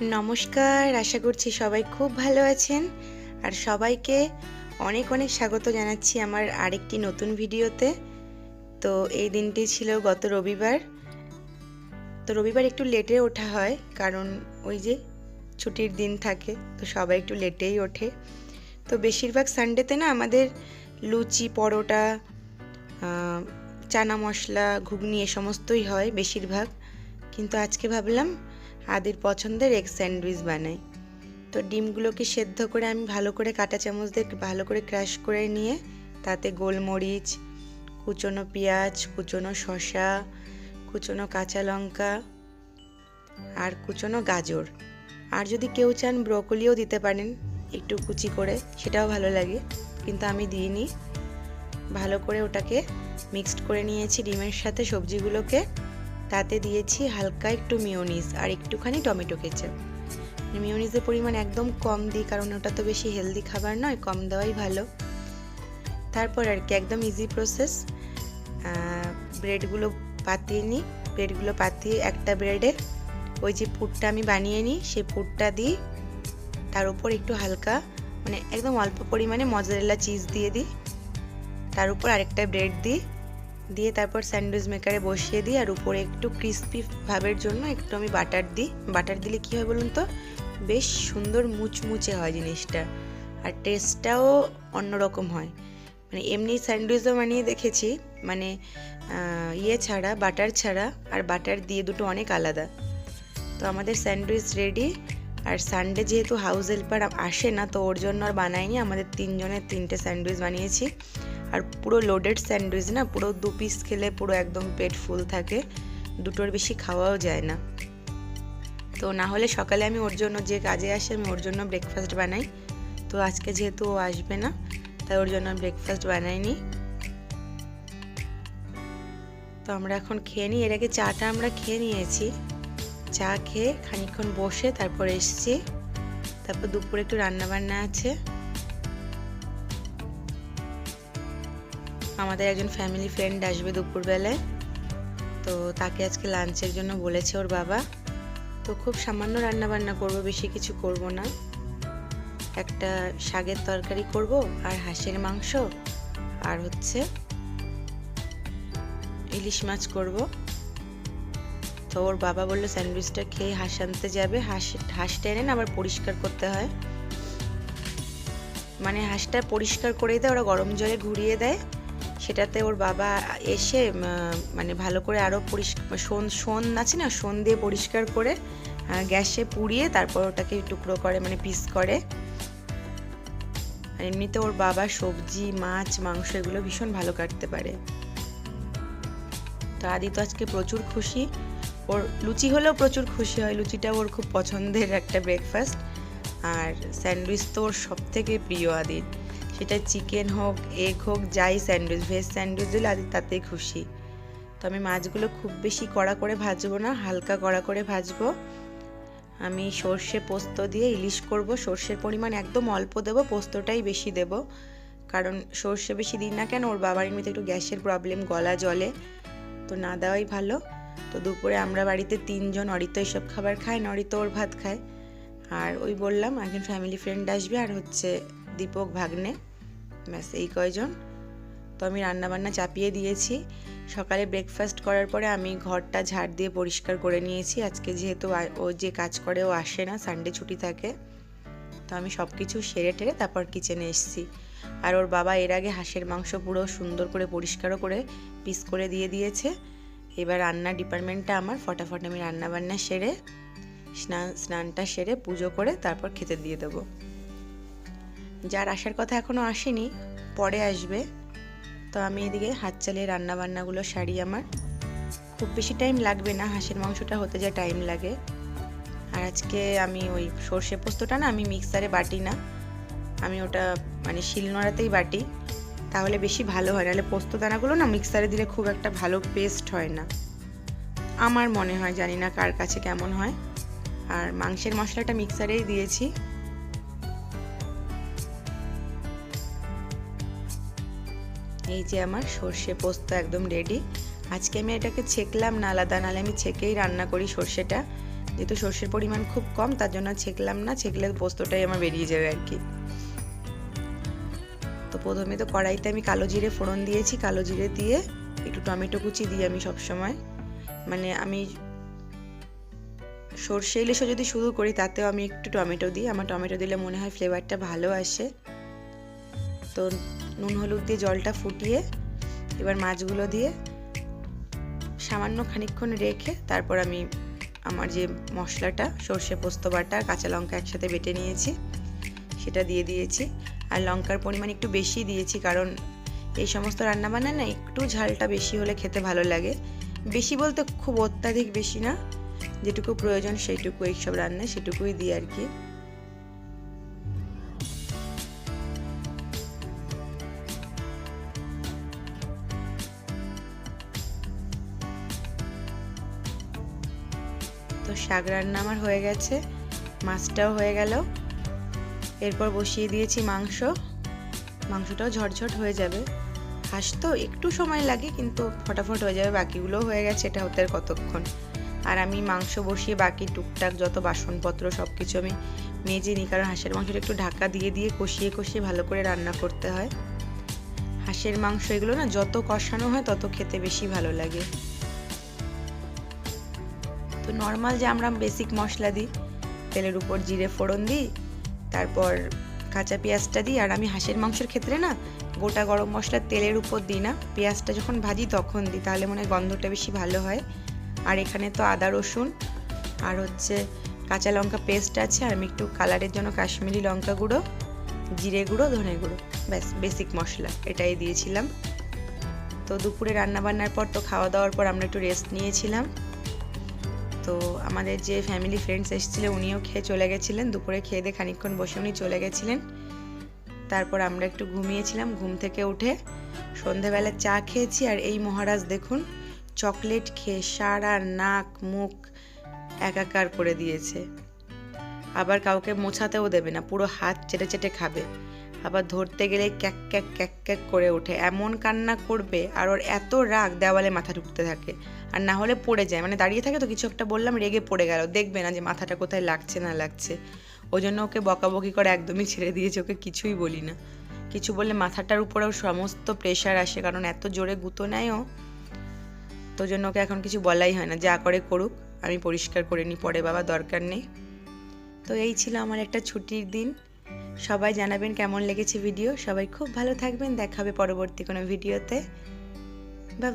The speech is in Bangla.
নমস্কার, আশা করছি সবাই খুব ভালো আছেন। আর সবাইকে অনেক অনেক স্বাগত জানাচ্ছি আমার আরেকটি নতুন ভিডিওতে। তো এই দিনটি ছিল গত রবিবার। তো রবিবার একটু লেটে ওঠা হয়, কারণ ওই যে ছুটির দিন থাকে, তো সবাই একটু লেটেই ওঠে। তো বেশিরভাগ সানডেতে না আমাদের লুচি, পরোটা চানা মশলা, ঘুগনি এ সমস্তই হয় বেশিরভাগ। কিন্তু আজকে ভাবলাম আদির পছন্দের এগ স্যান্ডউইচ বানাই। তো ডিমগুলোকে সেদ্ধ করে আমি ভালো করে কাঁটা চামচ দিয়ে ভালো করে ক্রাশ করে নিয়ে তাতে গোলমরিচ, কুচনো পেঁয়াজ, কুচনো শসা, কুচনো কাঁচা লঙ্কা আর কুচনো গাজর। আর যদি কেউ চান ব্রোকলিও দিতে পারেন একটু কুচি করে, সেটাও ভালো লাগে, কিন্তু আমি দিইনি। ভালো করে ওটাকে মিক্সড করে নিয়েছি ডিমের সাথে সবজিগুলোকে। তাতে দিয়েছি হালকা একটু মিওনিস আর একটুখানি টমেটো কেচাপ। মিওনিসের পরিমাণ একদম কম দিই, কারণ ওটা তো বেশি হেলদি খাবার নয়, কম দেওয়াই ভালো। তারপর আর কি, একদম ইজি প্রসেস ব্রেডগুলো পাতিয়ে নিই। ব্রেডগুলো পাতিয়ে একটা ব্রেডে ওই যে পুরটা আমি বানিয়ে নিই, সেই পুরটা দিই। তার উপর একটু হালকা মানে একদম অল্প পরিমাণে মজারেলা চিজ দিয়ে দিই। তার উপর আরেকটা ব্রেড দিই। দিয়ে তারপর স্যান্ডউইচ মেকারে বসিয়ে দিই আর উপরে একটু ক্রিস্পি ভাবের জন্য একটু আমি বাটার দিই। বাটার দিলে কী হয় বলুন তো? বেশ সুন্দর মুচমুচে হয় জিনিসটা আর টেস্টটাও অন্যরকম হয়। মানে এমনি স্যান্ডউইচও বানিয়ে দেখেছি মানে ইয়ে ছাড়া বাটার ছাড়া আর বাটার দিয়ে দুটো অনেক আলাদা। তো আমাদের স্যান্ডউইচ রেডি আর সানডে যেহেতু হাউস হেল্পার আসে না, তো ওর জন্য আর বানাইনি। আমাদের তিনজনের তিনটে স্যান্ডউইচ বানিয়েছি। আর পুরো লোডেড স্যান্ডউইচ না, পুরো দু পিস খেলে পুরো একদম পেট ফুল থাকে। দুটোর বেশি খাওয়াও যায় না। তো না হলে সকালে আমি ওর জন্য যে কাজে আসে, আমি ওর জন্য ব্রেকফাস্ট বানাই। তো আজকে যেহেতু ও আসবে না, তাই ওর জন্য ব্রেকফাস্ট বানাইনি। তো আমরা এখন খেয়ে নিই। এর আগে চাটা আমরা খেয়ে নিয়েছি। চা খেয়ে খানিকক্ষণ বসে তারপর এসছি। তারপর দুপুরে একটু রান্না বান্না আছে। আমাদের একজন ফ্যামিলি ফ্রেন্ড আসবে দুপুরবেলায়। তো তাকে আজকে লাঞ্চের জন্য বলেছে ওর বাবা। তো খুব সামান্য রান্না বান্না করব, বেশি কিছু করব না। একটা শাকের তরকারি করব, আর হাঁসের মাংস, আর হচ্ছে ইলিশ মাছ করব। তো ওর বাবা বলল, স্যান্ডউইচটা খেয়ে হাঁস আনতে যাবে। হাঁস হাঁসটা এনে আবার পরিষ্কার করতে হয়। মানে হাঁসটা পরিষ্কার করে দেয়, ওরা গরম জলে ঘুরিয়ে দেয়। সেটাতে ওর বাবা এসে মানে ভালো করে আরও পরিষ্কার সোন সোন আছে না সোন দিয়ে পরিষ্কার করে গ্যাসে পুড়িয়ে তারপর ওটাকে টুকরো করে মানে পিস করে। আর এমনিতে ওর বাবা সবজি, মাছ, মাংস এগুলো ভীষণ ভালো কাটতে পারে। তো আদি তো আজকে প্রচুর খুশি। ওর লুচি হলেও প্রচুর খুশি হয়। লুচিটা ওর খুব পছন্দের একটা ব্রেকফাস্ট আর স্যান্ডউইচ তো ওর সব থেকে প্রিয় আদির। সেটা চিকেন হোক এগ হোক, যাই স্যান্ডউইচ ভেজ স্যান্ডউইচ দিলে আদির তাতেই খুশি। তো আমি মাছগুলো খুব বেশি কড়া করে ভাজবো না, হালকা কড়া করে ভাজবো। আমি সর্ষে পোস্ত দিয়ে ইলিশ করব, সর্ষের পরিমাণ একদম অল্প দেবো, পোস্তটাই বেশি দেব। কারণ সর্ষে বেশি দিন না কেন, ওর বাবার এমনিতে একটু গ্যাসের প্রবলেম গলা জলে তো না দেওয়াই ভালো। তো দুপুরে আমরা বাড়িতে তিনজন, অরিত এইসব খাবার খায় না ওর ভাত খায়। আর ওই বললাম, একজন ফ্যামিলি ফ্রেন্ড আসবে আর হচ্ছে দীপক ভাগ্নে। ব্যাস, এই কয়জন। তো আমি রান্নাবান্না চাপিয়ে দিয়েছি। সকালে ব্রেকফাস্ট করার পরে আমি ঘরটা ঝাড় দিয়ে পরিষ্কার করে নিয়েছি। আজকে যেহেতু ও যে কাজ করে, ও আসে না সানডে ছুটি থাকে। তো আমি সব কিছু সেরে টেরে তারপর কিচেনে এসেছি। আর ওর বাবা এর আগে হাঁসের মাংস পুরো সুন্দর করে পরিষ্কারও করে পিস করে দিয়ে দিয়েছে। এবার রান্নার ডিপার্টমেন্টটা আমার। ফটাফট আমি রান্নাবান্না সেরে স্নান স্নানটা সেরে পুজো করে তারপর খেতে দিয়ে দেবো। যার আসার কথা এখনও আসেনি, পরে আসবে। তো আমি এদিকে হাত চালিয়ে রান্না বান্নাগুলো সারি আমার। খুব বেশি টাইম লাগবে না, হাঁসের মাংসটা হতে যা টাইম লাগে। আর আজকে আমি ওই সর্ষে পোস্তটা না, আমি মিক্সারে বাটি না। আমি ওটা মানে শিলনোড়াতেই বাটি। তাহলে বেশি ভালো হয়, নাহলে পোস্ত দানাগুলো না মিক্সারে দিলে খুব একটা ভালো পেস্ট হয় না। আমার মনে হয়, জানি না কার কাছে কেমন হয়। আর মাংসের মশলাটা মিক্সারেই দিয়েছি। এই যে আমার সর্ষে পোস্ত একদম রেডি আজকে আমি এটাকে ছেঁকলাম না আলাদা নাহলে আমি ছেঁকেই রান্না করি সর্ষেটা। যেহেতু সর্ষের পরিমাণ খুব কম, তার জন্য ছেঁকলাম না, ছেঁকলে পোস্তটাই আমার বেরিয়ে যাবে আর কি। তো প্রথমে তো কড়াইতে আমি কালো জিরে ফোড়ন দিয়েছি, কালো জিরে দিয়ে একটু টমেটো কুচি দিই আমি সবসময়। মানে আমি সর্ষে ইলিশও যদি শুরু করি, তাতেও আমি একটু টমেটো দিই। আমার টমেটো দিলে মনে হয় ফ্লেভারটা ভালো আসে। তো নুন, হলুদ দিয়ে জলটা ফুটিয়ে এবার মাছগুলো দিয়ে সামান্য খানিকক্ষণ রেখে তারপর আমি আমার যে মশলাটা, সর্ষে পোস্ত বাটা, কাঁচা লঙ্কা একসাথে বেটে নিয়েছি, সেটা দিয়ে দিয়েছি। আর লঙ্কার পরিমাণ একটু বেশি দিয়েছি কারণ এই সমস্ত রান্নাবান্না না একটু ঝালটা বেশি হলে খেতে ভালো লাগে। বেশি বলতে খুব অত্যাধিক বেশি না, যেটুকু প্রয়োজন সেইটুকু এইসব রান্নায় সেটুকুই দিই আর কি। তো শাক রান্না আমার হয়ে গেছে, মাছটাও হয়ে গেল। এরপর বসিয়ে দিয়েছি মাংস। মাংসটাও ঝটঝট হয়ে যাবে। হাঁস তো একটু সময় লাগে, কিন্তু ফটাফট হয়ে যাবে, বাকিগুলোও হয়ে গেছে, এটা হতে আর কতক্ষণ। আর আমি মাংস বসিয়ে বাকি টুকটাক যত বাসনপত্র সব কিছু আমি মেজে নিই, কারণ হাঁসের মাংসটা একটু ঢাকা দিয়ে দিয়ে কষিয়ে কষিয়ে ভালো করে রান্না করতে হয়। হাঁসের মাংস এগুলো না, যত কষানো হয় তত খেতে বেশি ভালো লাগে। তো নর্মাল যে আমরা বেসিক মশলা দিই, তেলের উপর জিরে ফোড়ন দিই, তারপর কাঁচা পেঁয়াজটা দিই, আর আমি হাঁসের মাংসের ক্ষেত্রে না গোটা গরম মশলা তেলের উপর দিই না। পেঁয়াজটা যখন ভাজি তখন দিই, তাহলে মনে হয় গন্ধটা বেশি ভালো হয়। আর এখানে তো আদা, রসুন, আর হচ্ছে কাঁচা লঙ্কা পেস্ট আছে, আর আমি একটু কালারের জন্য কাশ্মীরি লঙ্কা গুঁড়ো, জিরে গুঁড়ো, ধনে গুঁড়ো, ব্যাস বেসিক মশলা, এটাই দিয়েছিলাম। তো দুপুরে রান্না বান্নার পর তো খাওয়া দাওয়ার পর আমরা একটু রেস্ট নিয়েছিলাম। তো আমাদের যে ফ্যামিলি ফ্রেন্ডস এসেছিল, উনিও খেয়ে চলে গেছিলেন। দুপুরে খেয়ে দিয়ে খানিকক্ষণ বসে উনি চলে গেছিলেন। তারপর আমরা একটু ঘুমিয়েছিলাম, ঘুম থেকে উঠে সন্ধেবেলা চা খেয়েছি। আর এই মহারাজ দেখুন চকলেট খেয়ে সারা নাক, মুখ একাকার করে দিয়েছে। আবার কাউকে মোছাতেও দেবে না, পুরো হাত চেটে চেটে খাবে। আবার ধরতে গেলে ক্যাক ক্যাক ক্যাক ক্যাক করে ওঠে। এমন কান্না করবে আর ওর এত রাগ দেওয়ালে মাথা ঢুকতে থাকে। আর না হলে পড়ে যায়। মানে দাঁড়িয়ে থাকে তো কিছু একটা বললাম, রেগে পড়ে গেল। দেখবে না যে মাথাটা কোথায় লাগছে না লাগছে। ওই জন্য ওকে বকাবকি করে একদমই ছেড়ে দিয়েছে। ওকে কিছুই বলি না। কিছু বললে মাথাটার উপরেও সমস্ত প্রেশার আসে। কারণ এত জোরে গুঁতো নেয় ও। তো জন্য ওকে এখন কিছু বলাই হয় না। যা করে করুক, আমি পরিষ্কার করে নিই। পরে বাবা দরকার নেই। তো এই ছিল আমার একটা ছুটির দিন। সবাই জানাবেন কেমন লেগেছে ভিডিও সবাই খুব ভালো থাকবেন। দেখা হবে পরবর্তী কোনো ভিডিওতে বাই